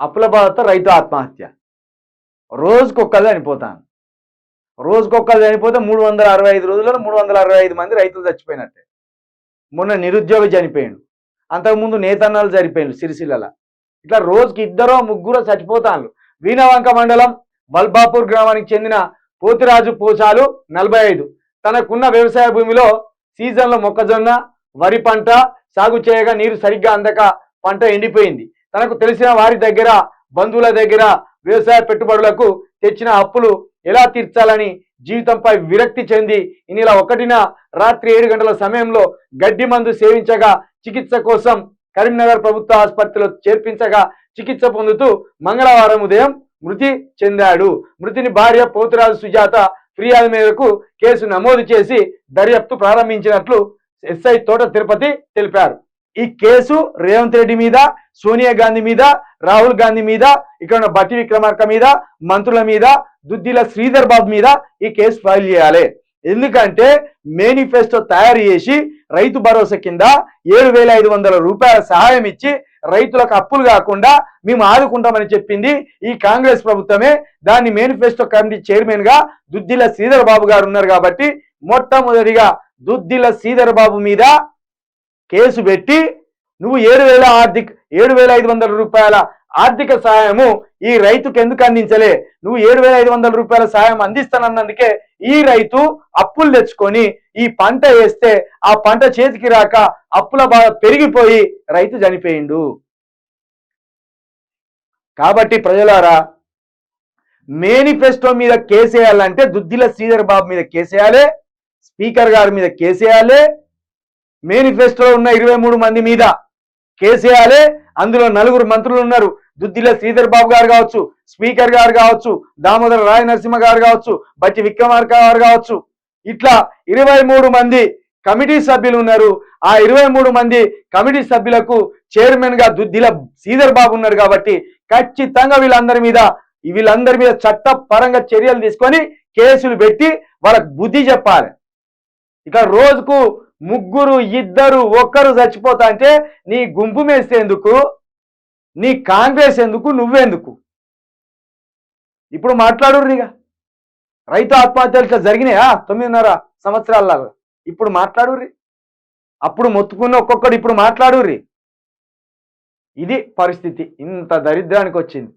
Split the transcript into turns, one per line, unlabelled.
అప్పుల బాధతో రైతు ఆత్మహత్య. రోజుకొక్కరు చనిపోతాను. రోజుకొక్కరు చనిపోతే మూడు వందల అరవై ఐదు రోజుల్లో మూడు వందల అరవై ఐదు మంది రైతులు చచ్చిపోయినట్టే. మొన్న నిరుద్యోగి చనిపోయాడు. అంతకుముందు నేతన్నాలు చనిపోయాడు సిరిసిల్ల ఇట్లా రోజుకి ఇద్దరో ముగ్గురో చచ్చిపోతాను వీణవంక మండలం బల్బాపూర్ గ్రామానికి చెందిన పోతిరాజు పోచాలు నలభై ఐదు. తనకున్న వ్యవసాయ భూమిలో సీజన్లో మొక్కజొన్న వరి పంట సాగు చేయగా నీరు సరిగ్గా అందక పంట ఎండిపోయింది. తనకు తెలిసిన వారి దగ్గర బంధువుల దగ్గర వ్యవసాయ పెట్టుబడులకు తెచ్చిన అప్పులు ఎలా తీర్చాలని జీవితంపై విరక్తి చెంది ఈ ఒకటిన రాత్రి ఏడు గంటల సమయంలో గడ్డి మందు సేవించగా చికిత్స కోసం కరీంనగర్ ప్రభుత్వ ఆసుపత్రిలో చేర్పించగా చికిత్స పొందుతూ మంగళవారం ఉదయం మృతి చెందాడు. మృతిని భార్య పోతురాజు సుజాత ఫిర్యాదు మేరకు కేసు నమోదు చేసి దర్యాప్తు ప్రారంభించినట్లు ఎస్ఐ తోట తిరుపతి తెలిపారు. ఈ కేసు రేవంత్ రెడ్డి మీద సోనియా గాంధీ మీద రాహుల్ గాంధీ మీద ఇక్కడ ఉన్న బట్టి విక్రమార్క మీద మంత్రుల మీద దుద్దిల శ్రీధర్ బాబు మీద ఈ కేసు ఫైల్ చేయాలి. ఎందుకంటే మేనిఫెస్టో తయారు చేసి రైతు భరోసా కింద ఏడు వేల ఐదు వందల రూపాయల సహాయం ఇచ్చి రైతులకు అప్పులు కాకుండా మేము ఆదుకుంటామని చెప్పింది ఈ కాంగ్రెస్ ప్రభుత్వమే. దాన్ని మేనిఫెస్టో కమిటీ చైర్మన్గా దుద్దిల శ్రీధర్ బాబు గారు ఉన్నారు కాబట్టి మొట్టమొదటిగా దుద్దిల శ్రీధర్ బాబు మీద కేసు పెట్టి నువ్వు ఏడు వేల ఆర్థిక ఏడు వేల ఐదు వందల రూపాయల ఆర్థిక సహాయము ఈ రైతుకు ఎందుకు అందించలే? నువ్వు ఏడు వేల ఐదు వందల రూపాయల సాయం అందిస్తానన్నందుకే ఈ రైతు అప్పులు తెచ్చుకొని ఈ పంట వేస్తే ఆ పంట చేతికి రాక అప్పుల బాధ పెరిగిపోయి రైతు చనిపోయిండు. కాబట్టి ప్రజలారా మేనిఫెస్టో మీద కేసేయాలంటే దుద్దిల శ్రీధర్ బాబు మీద కేసేయాలి స్పీకర్ గారి మీద కేసేయాలి మేనిఫెస్టోలో ఉన్న ఇరవై మూడు మంది మీద కేసీఆరే అందులో నలుగురు మంత్రులు ఉన్నారు. దుద్దిల శ్రీధర్ బాబు గారు కావచ్చు స్పీకర్ గారు కావచ్చు దామోదర రాయ నరసింహ గారు కావచ్చు బట్టి విక్రమార్క గారు కావచ్చు. ఇట్లా ఇరవై మూడు మంది కమిటీ సభ్యులు ఉన్నారు. ఆ ఇరవై మూడు మంది కమిటీ సభ్యులకు చైర్మన్గా దుద్దిల శ్రీధర్ బాబు ఉన్నారు కాబట్టి ఖచ్చితంగా వీళ్ళందరి మీద వీళ్ళందరి మీద చట్టపరంగా చర్యలు తీసుకొని కేసులు పెట్టి వాళ్ళకు బుద్ధి చెప్పాలి. ఇక రోజుకు ముగ్గురు ఇద్దరు ఒక్కరు చచ్చిపోతా అంటే నీ గుంపు మేసేందుకు? నీ కాంగ్రెస్ ఎందుకు? నువ్వెందుకు? ఇప్పుడు మాట్లాడుర్రిగా రైతు ఆత్మహత్యలు ఇట్లా జరిగినాయా తొమ్మిదిన్నర సంవత్సరాల ఇప్పుడు మాట్లాడుర్రి. అప్పుడు మొత్తుకున్న ఒక్కొక్కడు ఇప్పుడు మాట్లాడుర్రి. ఇది పరిస్థితి. ఇంత దరిద్రానికి వచ్చింది.